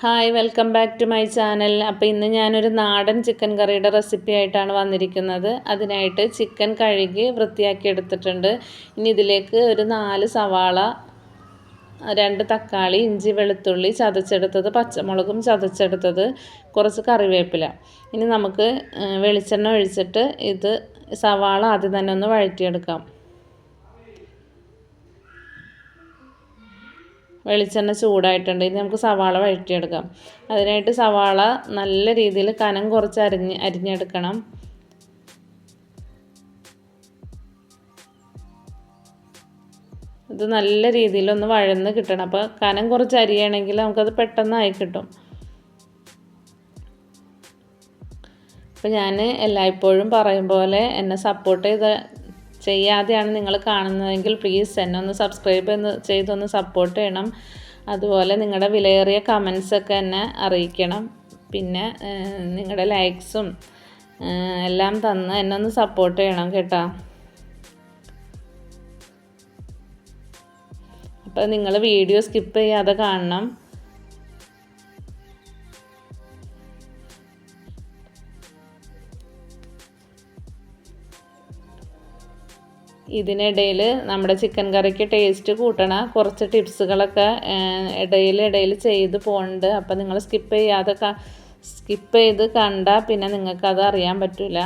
Hi welcome back to my channel. അപ്പോൾ ഇന്ന് ഞാനൊരു നാടൻ ചിക്കൻ കറിയുടെ റെസിപ്പി ആയിട്ടാണ് വന്നിരിക്കുന്നത്. അതിനായിട്ട് ചിക്കൻ കഴുകി വൃത്തിയാക്കി എടുത്തിട്ടുണ്ട്. ഇനി ഇതിലേക്ക് ഒരു നാല് സവാള രണ്ട് തക്കാളി ഇഞ്ചി വെളുത്തുള്ളി ചതച്ചെടുത്തത് പച്ചമുളകും ചതച്ചെടുത്തത് കുറച്ച് കറിവേപ്പില. ഇനി നമുക്ക് വെളിച്ചെണ്ണ ഒഴിച്ചിട്ട് ഇത് സവാള ആദ്യം തന്നെ ഒന്ന് വഴറ്റിയെടുക്കാം. വെളിച്ചെണ്ണ ചൂടായിട്ടുണ്ട്. ഇനി നമുക്ക് സവാള വഴറ്റിയെടുക്കാം. അതിനായിട്ട് സവാള നല്ല രീതിയിൽ കനം കുറച്ച് അരിഞ്ഞ് അരിഞ്ഞെടുക്കണം. ഇത് നല്ല രീതിയിലൊന്ന് വഴന്ന് കിട്ടണം. അപ്പോൾ കനം കുറച്ച് അരിയണമെങ്കിൽ നമുക്കത് പെട്ടെന്നായി കിട്ടും. അപ്പോൾ ഞാൻ എല്ലായ്പ്പോഴും പറയും പോലെ എന്നെ സപ്പോർട്ട് ചെയ്ത ചെയ്യാതെയാണ് നിങ്ങൾ കാണുന്നതെങ്കിൽ പ്ലീസ് എന്നെ ഒന്ന് സബ്സ്ക്രൈബ് ചെയ്തൊന്ന് സപ്പോർട്ട് ചെയ്യണം. അതുപോലെ നിങ്ങളുടെ വിലയേറിയ കമൻസൊക്കെ എന്നെ അറിയിക്കണം. പിന്നെ നിങ്ങളുടെ ലൈക്സും എല്ലാം തന്ന് എന്നെ ഒന്ന് സപ്പോർട്ട് ചെയ്യണം കേട്ടോ. അപ്പോൾ നിങ്ങൾ വീഡിയോ സ്കിപ്പ് ചെയ്യാതെ കാണണം. ഇതിനിടയിൽ നമ്മുടെ ചിക്കൻ കറിക്ക് ടേസ്റ്റ് കൂട്ടണ. കുറച്ച് ടിപ്സുകളൊക്കെ ഇടയിൽ ഇടയിൽ ചെയ്ത് പോകുന്നുണ്ട് അപ്പോൾ നിങ്ങൾ സ്കിപ്പ് ചെയ്യാതെ സ്കിപ്പ് ചെയ്ത് കണ്ടാൽ പിന്നെ നിങ്ങൾക്കത് അറിയാൻ പറ്റില്ല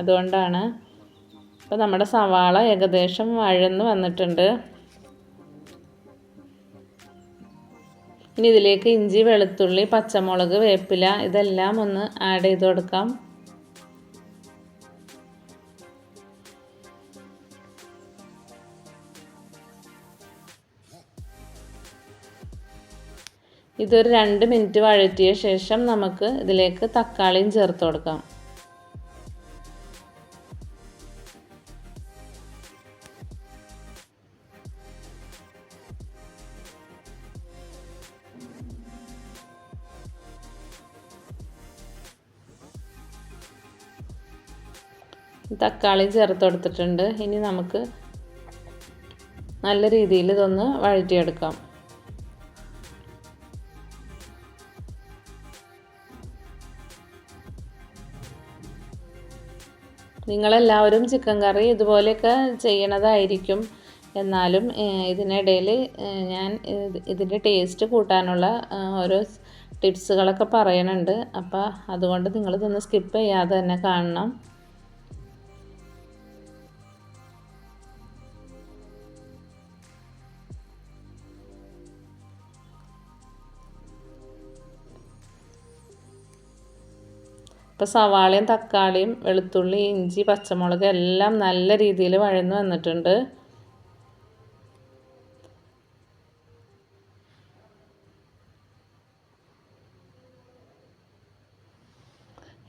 അതുകൊണ്ടാണ്. അപ്പോൾ നമ്മുടെ സവാള ഏകദേശം വഴന്ന് വന്നിട്ടുണ്ട്. ഇനി ഇതിലേക്ക് ഇഞ്ചി വെളുത്തുള്ളി പച്ചമുളക് വേപ്പില ഇതെല്ലാം ഒന്ന് ആഡ് ചെയ്ത് കൊടുക്കാം. ഇതൊരു രണ്ട് മിനിറ്റ് വഴറ്റിയ ശേഷം നമുക്ക് ഇതിലേക്ക് തക്കാളിയും ചേർത്ത് കൊടുക്കാം. തക്കാളി ചേർത്ത് കൊടുത്തിട്ടുണ്ട്. ഇനി നമുക്ക് നല്ല രീതിയിൽ ഇതൊന്ന് വഴറ്റിയെടുക്കാം. നിങ്ങളെല്ലാവരും ചിക്കൻ കറി ഇതുപോലെയൊക്കെ ചെയ്യണതായിരിക്കും. എന്നാലും ഇതിനിടയിൽ ഞാൻ ഇതിന്റെ ടേസ്റ്റ് കൂട്ടാനുള്ള ഓരോ ടിപ്സുകളൊക്കെ പറയണുണ്ട്. അപ്പോൾ അതുകൊണ്ട് നിങ്ങളിതൊന്ന് സ്കിപ്പ് ചെയ്യാതെ തന്നെ കാണണം. ഇപ്പോൾ സവാളയും തക്കാളിയും വെളുത്തുള്ളി ഇഞ്ചി പച്ചമുളക് എല്ലാം നല്ല രീതിയിൽ വഴന്ന് വന്നിട്ടുണ്ട്.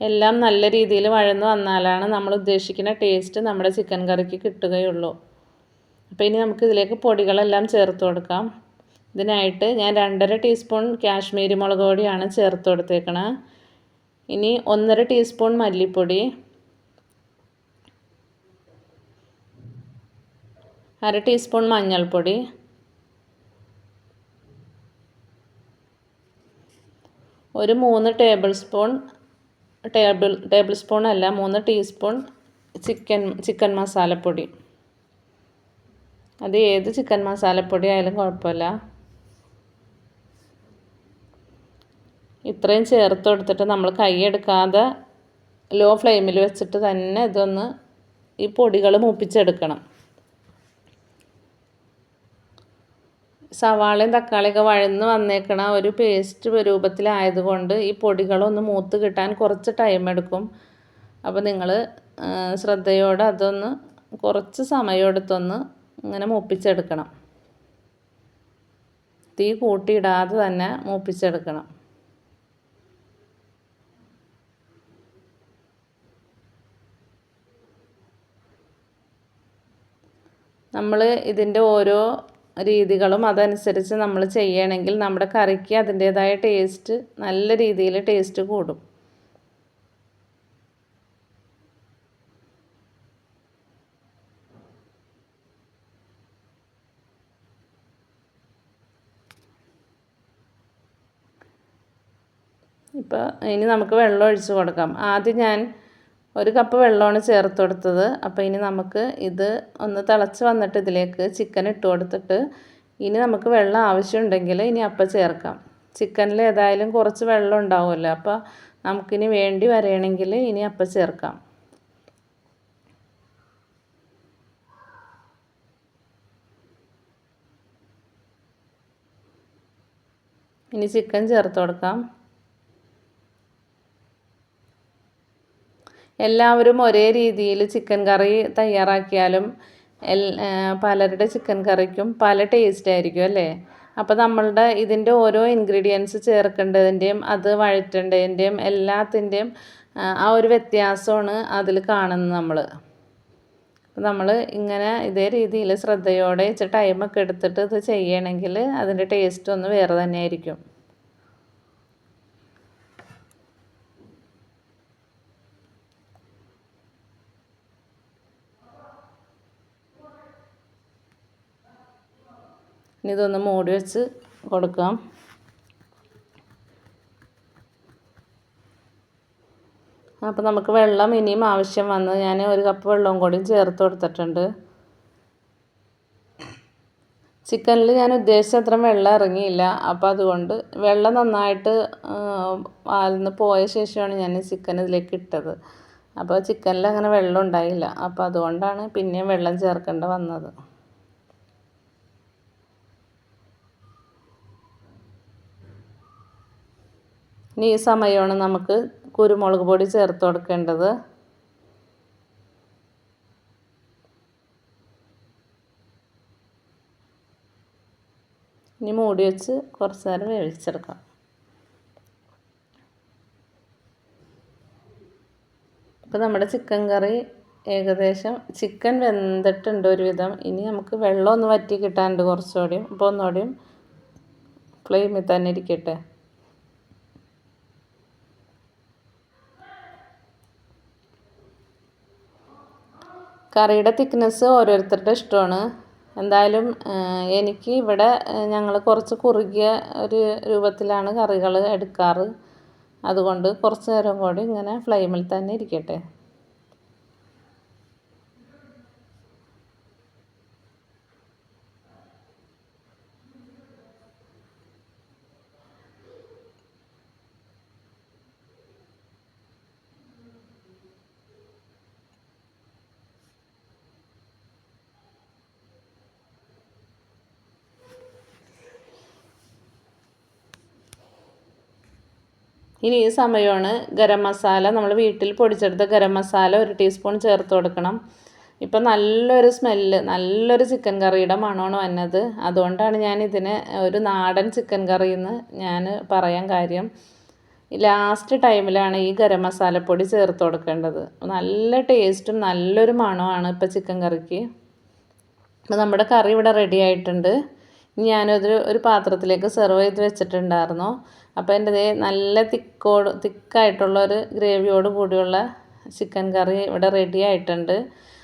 എല്ലാം നല്ല രീതിയിൽ വഴന്ന് വന്നാലാണ് നമ്മൾ ഉദ്ദേശിക്കുന്ന ടേസ്റ്റ് നമ്മുടെ ചിക്കൻ കറിക്ക് കിട്ടുകയുള്ളൂ. അപ്പോൾ ഇനി നമുക്ക് ഇതിലേക്ക് പൊടികളെല്ലാം ചേർത്ത് കൊടുക്കാം. ഇതിനായിട്ട് ഞാൻ രണ്ടര ടീസ്പൂൺ കാശ്മീരി മുളക് പൊടിയാണ് ചേർത്ത് കൊടുത്തേക്കണത് ഇനി ഒന്നര ടീസ്പൂൺ മല്ലിപ്പൊടി അര ടീസ്പൂൺ മഞ്ഞൾപ്പൊടി ഒരു മൂന്ന് tablespoon table tablespoon അല്ല മൂന്ന് ടീസ്പൂൺ ചിക്കൻ ചിക്കൻ മസാലപ്പൊടി അത് ഏത് ചിക്കൻ മസാലപ്പൊടി ആയാലും കുഴപ്പമില്ല. ഇത്രയും ചേർത്ത് കൊടുത്തിട്ട് നമ്മൾ കൈയെടുക്കാതെ ലോ ഫ്ലെയിമിൽ വെച്ചിട്ട് തന്നെ ഇതൊന്ന് ഈ പൊടികൾ മൂപ്പിച്ചെടുക്കണം. സവാളയും തക്കാളിയൊക്കെ വഴന്ന് വന്നേക്കണ ഒരു പേസ്റ്റ് രൂപത്തിലായതുകൊണ്ട് ഈ പൊടികളൊന്ന് മൂത്ത് കിട്ടാൻ കുറച്ച് ടൈം എടുക്കും. അപ്പോൾ നിങ്ങൾ ശ്രദ്ധയോടെ അതൊന്ന് കുറച്ച് സമയമെടുത്തൊന്ന് ഇങ്ങനെ മൂപ്പിച്ചെടുക്കണം. തീ കൂട്ടിയിടാതെ തന്നെ മൂപ്പിച്ചെടുക്കണം. നമ്മൾ ഇതിന്റെ ഓരോ രീതികളും അതനുസരിച്ച് നമ്മൾ ചെയ്യണമെങ്കിൽ നമ്മുടെ കറിക്ക് അതിന്റേതായ ടേസ്റ്റ് നല്ല രീതിയിൽ ടേസ്റ്റ് കൂടും. ഇപ്പോൾ ഇനി നമുക്ക് വെള്ളം ഒഴിച്ച് കൊടുക്കാം. ആദ്യം ഞാൻ ഒരു കപ്പ് വെള്ളമാണ് ചേർത്ത് കൊടുത്തത്. അപ്പോൾ ഇനി നമുക്ക് ഇത് ഒന്ന് തിളച്ച് വന്നിട്ട് ഇതിലേക്ക് ചിക്കൻ ഇട്ട് കൊടുത്തിട്ട് ഇനി നമുക്ക് വെള്ളം ആവശ്യമുണ്ടെങ്കിൽ ഇനി അപ്പം ചേർക്കാം. ചിക്കനിൽ ഏതായാലും കുറച്ച് വെള്ളം ഉണ്ടാവുമല്ലോ. അപ്പോൾ നമുക്കിനി വേണ്ടി വരണമെങ്കിൽ ഇനി അപ്പം ചേർക്കാം. ഇനി ചിക്കൻ ചേർത്ത് കൊടുക്കാം. എല്ലാവരും ഒരേ രീതിയിൽ ചിക്കൻ കറി തയ്യാറാക്കിയാലും പലരുടെ ചിക്കൻ കറിക്കും പല ടേസ്റ്റ് ആയിരിക്കും അല്ലേ? അപ്പോൾ നമ്മളുടെ ഇതിന്റെ ഓരോ ഇൻഗ്രീഡിയൻസ് ചേർക്കേണ്ടതിന്റെയും അത് വഴറ്റേണ്ടതിന്റെയും എല്ലാത്തിന്റെയും ആ ഒരു വ്യത്യാസമാണ് അതിൽ കാണുന്നത് നമ്മൾ നമ്മൾ ഇങ്ങനെ ഇതേ രീതിയിൽ ശ്രദ്ധയോടെ ടൈമൊക്കെ എടുത്തിട്ട് ഇത് ചെയ്യണമെങ്കിൽ അതിന്റെ ടേസ്റ്റ് ഒന്ന് വേറെ തന്നെ ഇനി ഇതൊന്ന് മൂടി വെച്ച് കൊടുക്കാം. അപ്പോൾ നമുക്ക് വെള്ളം ഇനിയും ആവശ്യം വന്ന് ഞാൻ ഒരു കപ്പ് വെള്ളവും കൂടി ചേർത്ത് കൊടുത്തിട്ടുണ്ട്. ചിക്കനിൽ ഞാൻ ഉദ്ദേശിച്ച അത്ര വെള്ളം ഇറങ്ങിയില്ല. അപ്പോൾ അതുകൊണ്ട് വെള്ളം നന്നായിട്ട് വാലിന്ന് പോയ ശേഷമാണ് ഞാൻ ചിക്കൻ ഇതിലേക്ക് ഇട്ടത്. അപ്പോൾ ചിക്കനിൽ അങ്ങനെ വെള്ളം ഉണ്ടായില്ല. അപ്പോൾ അതുകൊണ്ടാണ് പിന്നെയും വെള്ളം ചേർക്കേണ്ട വന്നത്. ഇനി ഈ സമയമാണ് നമുക്ക് കുരുമുളക് പൊടി ചേർത്ത് കൊടുക്കേണ്ടത്. ഇനി മൂടി വെച്ച് കുറച്ച് നേരം വേവിച്ചെടുക്കാം. ഇപ്പോൾ നമ്മുടെ ചിക്കൻ കറി ഏകദേശം ചിക്കൻ വെന്തിട്ടുണ്ട് ഒരുവിധം. ഇനി നമുക്ക് വെള്ളം ഒന്ന് വറ്റി കിട്ടാനുണ്ട് കുറച്ചുകൂടിയും. അപ്പോൾ ഒന്നുകൂടിയും ഫ്ലെയിമിൽ തന്നെ ഇരിക്കട്ടെ. കറിയുടെ തിക്നെസ് ഓരോരുത്തരുടെ ഇഷ്ടമാണ്. എന്തായാലും എനിക്ക് ഇവിടെ ഞങ്ങൾ കുറച്ച് കുറുകിയ ഒരു രൂപത്തിലാണ് കറികൾ എടുക്കാറ്. അതുകൊണ്ട് കുറച്ച് നേരം കൂടി ഇങ്ങനെ ഫ്ലെയിമിൽ തന്നെ ഇരിക്കട്ടെ. ഇനി ഈ സമയമാണ് ഗരം മസാല. നമ്മൾ വീട്ടിൽ പൊടിച്ചെടുത്ത ഗരം മസാല ഒരു ടീസ്പൂൺ ചേർത്ത് കൊടുക്കണം. ഇപ്പം നല്ലൊരു സ്മെല്ല് നല്ലൊരു ചിക്കൻ കറിയുടെ മണമാണ് വന്നത്. അതുകൊണ്ടാണ് ഞാൻ ഇതിന് ഒരു നാടൻ ചിക്കൻ കറി എന്ന് ഞാൻ പറയാൻ കാര്യം. ലാസ്റ്റ് ടൈമിലാണ് ഈ ഗരം മസാലപ്പൊടി ചേർത്ത് കൊടുക്കേണ്ടത്. നല്ല ടേസ്റ്റും നല്ലൊരു മണമാണ് ഇപ്പോൾ ചിക്കൻ കറിക്ക്. അപ്പോൾ നമ്മുടെ കറി ഇവിടെ റെഡി ആയിട്ടുണ്ട്. ഞാനത് ഒരു പാത്രത്തിലേക്ക് സെർവ് ചെയ്ത് വെച്ചിട്ടുണ്ടായിരുന്നു. അപ്പോൾ എന്റെ നല്ല തിക്കോട് തിക്കായിട്ടുള്ള ഒരു ഗ്രേവിയോട് കൂടിയുള്ള ചിക്കൻ കറി ഇവിടെ റെഡി ആയിട്ടുണ്ട്.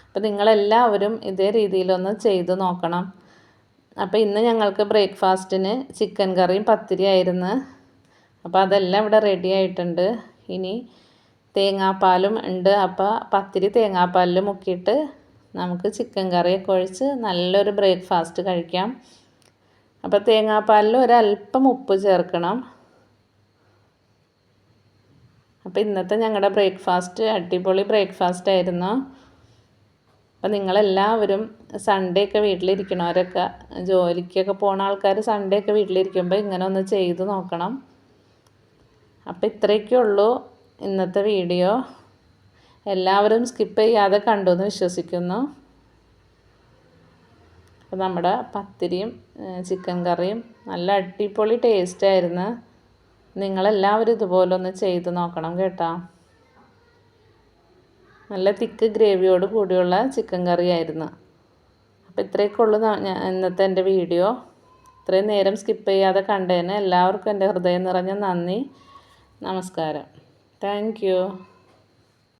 അപ്പോൾ നിങ്ങളെല്ലാവരും ഇതേ രീതിയിലൊന്ന് ചെയ്ത് നോക്കണം. അപ്പോൾ ഇന്ന് ഞങ്ങൾക്ക് ബ്രേക്ക്ഫാസ്റ്റിന് ചിക്കൻ കറിയും പത്തിരിയായിരുന്നു അപ്പോൾ അതെല്ലാം ഇവിടെ റെഡി ആയിട്ടുണ്ട്. ഇനി തേങ്ങാപ്പാലും ഉണ്ട്. അപ്പോൾ പത്തിരി തേങ്ങാപ്പാലിൽ മുക്കിയിട്ട് നമുക്ക് ചിക്കൻ കറിയൊക്കെ ഒഴിച്ച് നല്ലൊരു ബ്രേക്ക്ഫാസ്റ്റ് കഴിക്കാം. അപ്പോൾ തേങ്ങാപ്പാലിൽ ഒരല്പം ഉപ്പ് ചേർക്കണം. അപ്പോൾ ഇന്നത്തെ ഞങ്ങളുടെ ബ്രേക്ക്ഫാസ്റ്റ് അടിപൊളി ബ്രേക്ക്ഫാസ്റ്റ് ആയിരുന്നു. അപ്പോൾ നിങ്ങളെല്ലാവരും സൺഡേ ഒക്കെ വീട്ടിലിരിക്കണവരൊക്കെ ജോലിക്കൊക്കെ പോണ ആൾക്കാർ സൺഡേ ഒക്കെ വീട്ടിലിരിക്കുമ്പോൾ ഇങ്ങനെ ഒന്ന് ചെയ്ത് നോക്കണം. അപ്പോൾ ഇത്രയൊക്കെ ഉള്ളൂ ഇന്നത്തെ വീഡിയോ. എല്ലാവരും സ്കിപ്പ് ചെയ്യാതെ കണ്ടു എന്ന് വിശ്വസിക്കുന്നു. അപ്പോൾ നമ്മുടെ പത്തിരിയും ചിക്കൻ കറിയും നല്ല അടിപൊളി ടേസ്റ്റായിരുന്നു നിങ്ങളെല്ലാവരും ഇതുപോലെ ഒന്ന് ചെയ്ത് നോക്കണം കേട്ടോ. നല്ല തിക്ക് ഗ്രേവിയോട് കൂടിയുള്ള ചിക്കൻ കറിയായിരുന്നു. അപ്പോൾ ഇത്രയൊക്കെ ഉള്ളൂ ഇന്നത്തെ എന്റെ വീഡിയോ. ഇത്രയും നേരം സ്കിപ്പ് ചെയ്യാതെ കണ്ടതിന് എല്ലാവർക്കും എന്റെ ഹൃദയം നിറഞ്ഞ നന്ദി. നമസ്കാരം. താങ്ക്